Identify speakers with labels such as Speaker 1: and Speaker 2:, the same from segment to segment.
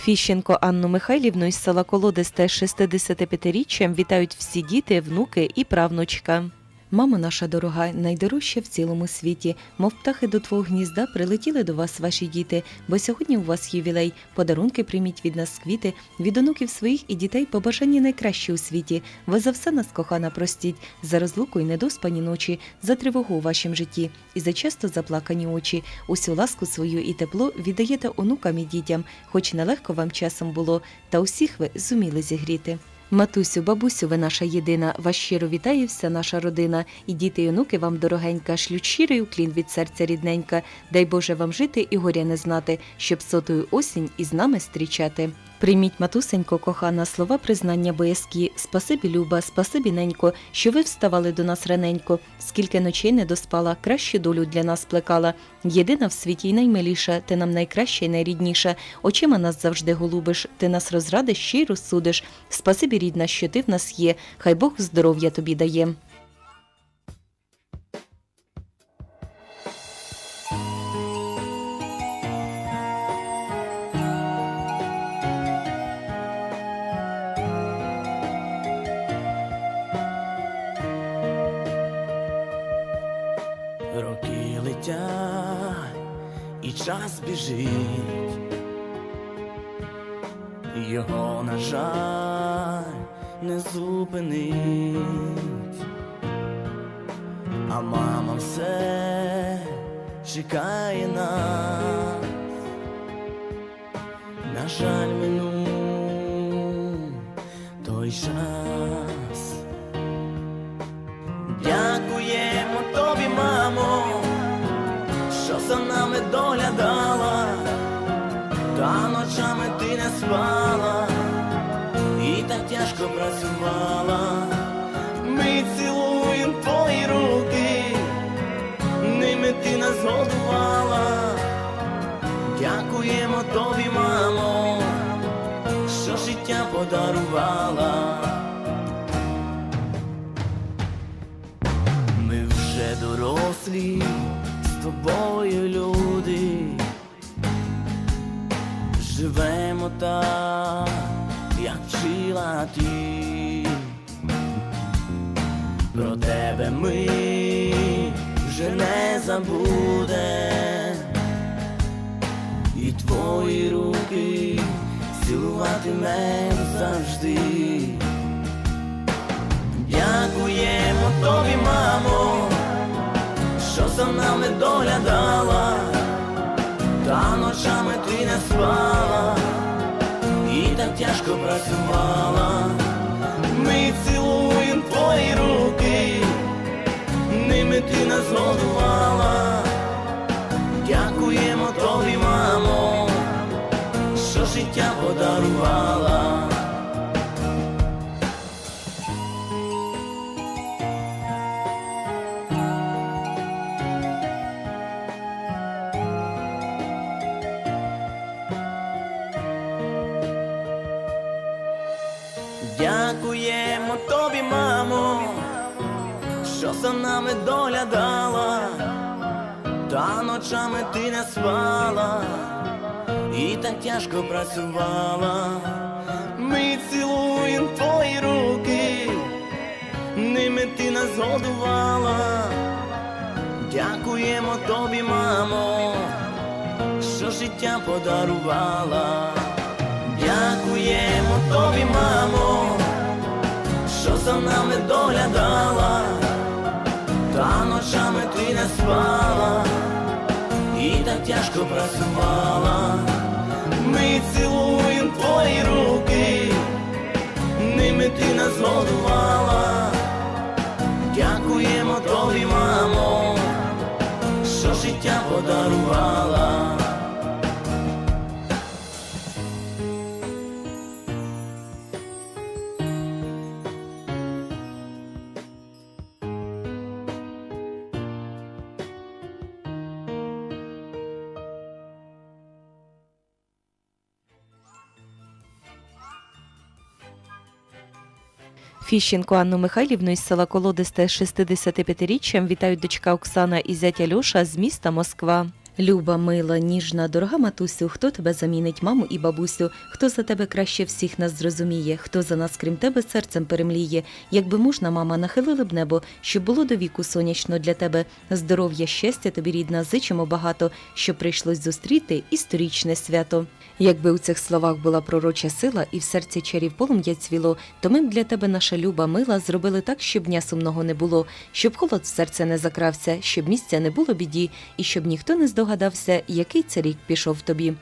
Speaker 1: Фіщенко Анну Михайлівну із села Колодисте з 65-річчям вітають всі діти, внуки і правнучка. Мамо наша дорога, найдорожча в цілому світі, мов птахи до твого гнізда прилетіли до вас ваші діти, бо сьогодні у вас ювілей. Подарунки прийміть від нас квіти, від онуків своїх і дітей побажання найкраще у світі. Ви за все нас, кохана, простіть, за розлуку й недоспані ночі, за тривогу у вашім житті і за часто заплакані очі. Усю ласку свою і тепло віддаєте онукам і дітям, хоч нелегко вам часом було, та усіх ви зуміли зігріти. Матусю, бабусю, ви наша єдина, вас щиро вітає вся наша родина, і діти і онуки вам дорогенька, шлють щирий уклін від серця рідненька. Дай Боже вам жити і горя не знати, щоб сотою осінь із нами зустрічати. Прийміть, матусенько, кохана, слова признання боязкі. Спасибі, люба, спасибі, ненько, що ви вставали до нас раненько. Скільки ночей не доспала, кращу долю для нас плекала. Єдина в світі й наймиліша, ти нам найкраща й найрідніша. Очима нас завжди голубиш, ти нас розрадиш ще й розсудиш. Спасибі, рідна, що ти в нас є. Хай Бог здоров'я тобі дає.
Speaker 2: І час біжить, його, на жаль, не зупинить, а мама все чекає нас, на жаль, спала і так тяжко працювала. Ми цілуємо твої руки, ними ти нас годувала. Дякуємо тобі, мамо, що життя подарувала. Ми вже дорослі з тобою люди, живемо так, як вчила ти. Про тебе ми вже не забудем, і твої руки цілуватимем завжди. Дякуємо тобі, мамо, що за нами доглядала, та ночами ти не спала тяжко працювала. Дякуємо тобі, мамо, що за нами доглядала, та ночами ти не спала і так тяжко працювала. Ми цілуємо твої руки, ними ти нас годувала. Дякуємо тобі, мамо, що життя подарувала. Дякуємо тобі, мамо, що за нами доглядала, та ночами ти не спала і так тяжко працювала. Ми цілуємо твої руки, ними ти нас годувала. Дякуємо тобі, мамо, що життя подарувала.
Speaker 1: Фіщенко Анну Михайлівну із села Колодисте з 65-річчям вітають дочка Оксана і зятя Льоша з міста Москва. Люба, мила, ніжна, дорога матусю, хто тебе замінить, маму і бабусю, хто за тебе краще всіх нас зрозуміє, хто за нас, крім тебе, серцем перемліє. Якби можна, мама, нахилила б небо, щоб було до віку сонячно для тебе. Здоров'я, щастя тобі, рідна, зичимо багато, щоб прийшлось зустріти і сторічне свято. Якби у цих словах була пророча сила і в серці чарів полум'я цвіло, то ми б для тебе, наша люба, мила, зробили так, щоб дня сумного не було, щоб холод в серце не закрався, щоб місця не було біді, і щоб ніхто не здогадався, який це рік пішов тобі.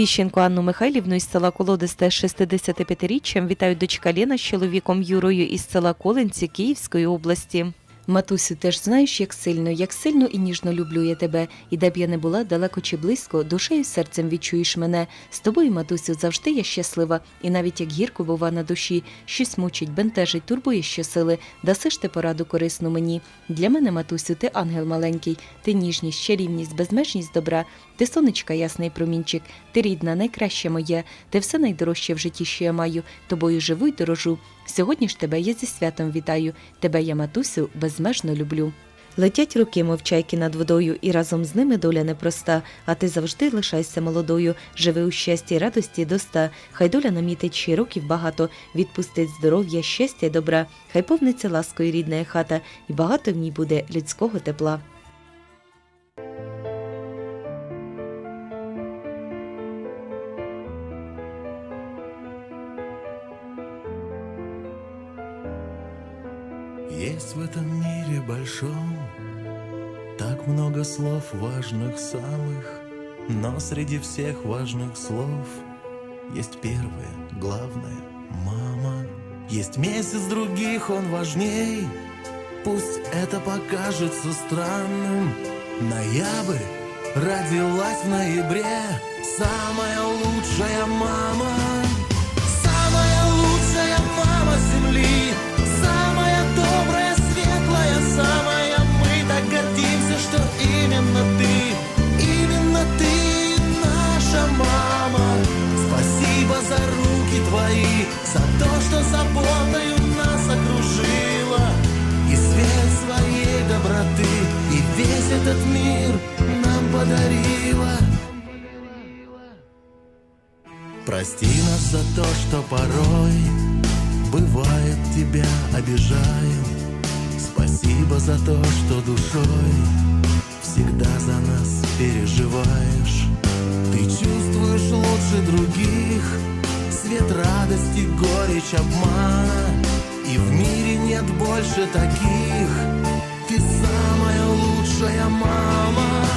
Speaker 1: Фіщенко Анну Михайлівну із села Колодисте з 65-річчям вітають дочка Лена з чоловіком Юрою із села Колинці Київської області. Матусю, ти ж знаєш, як сильно, як сильно і ніжно люблю я тебе, і де б я не була, далеко чи близько, душею серцем відчуєш мене. З тобою, матусю, завжди я щаслива, і навіть як гірко бува на душі, щось мучить, бентежить, турбує щосили, даси ж ти пораду корисну мені. Для мене, матусю, ти ангел маленький, ти ніжність, чарівність, безмежність добра, ти сонечка, ясний промінчик, ти рідна, найкраще моє, ти все найдорожче в житті, що я маю, тобою живу й дорожу. Сьогодні ж тебе я зі святом вітаю, тебе я, матусю, безмежно люблю. Летять руки, мов чайки над водою, і разом з ними доля непроста, а ти завжди лишайся молодою, живи у щасті радості доста. Хай доля намітить ще років багато, відпустить здоров'я, щастя добра, хай повниться ласкою рідна хата, і багато в ній буде людського тепла.
Speaker 3: Большом. Так много слов важных самых Но среди всех важных слов Есть первое, главное, мама. Есть месяц других, он важней. Пусть это покажется странным. Ноябрь родилась в ноябре. Самая лучшая мама обижаем Спасибо за то, что душой Всегда за нас переживаешь. Ты чувствуешь лучше других. Свет радости, горечь обмана И в мире нет больше таких. Ты самая лучшая мама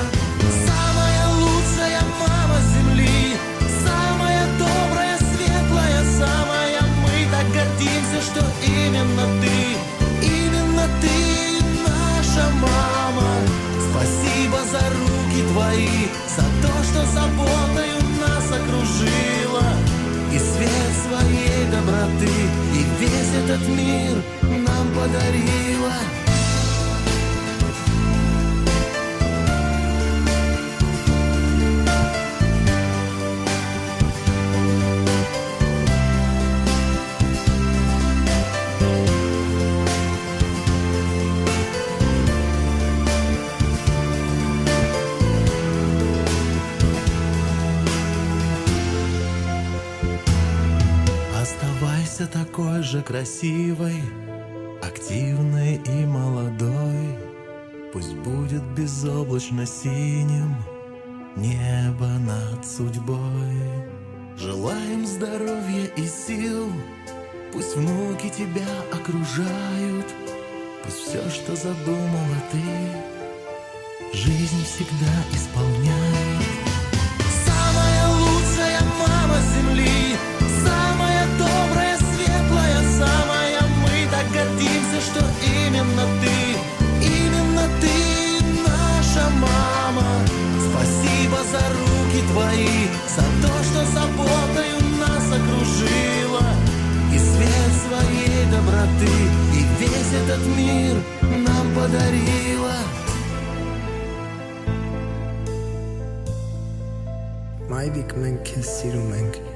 Speaker 3: красивой, активной и молодой. Пусть будет безоблачно синим небо над судьбой. Желаем здоровья и сил, пусть внуки тебя окружают, пусть все, что задумала ты, жизнь всегда исполняет. Самая лучшая мама земли, что именно ты, именно ты наша мама. Спасибо за руки твои, за то, что заботою нас окружила, и свет своей доброты, и весь этот мир нам подарила.
Speaker 4: Maivik men kes sirumenk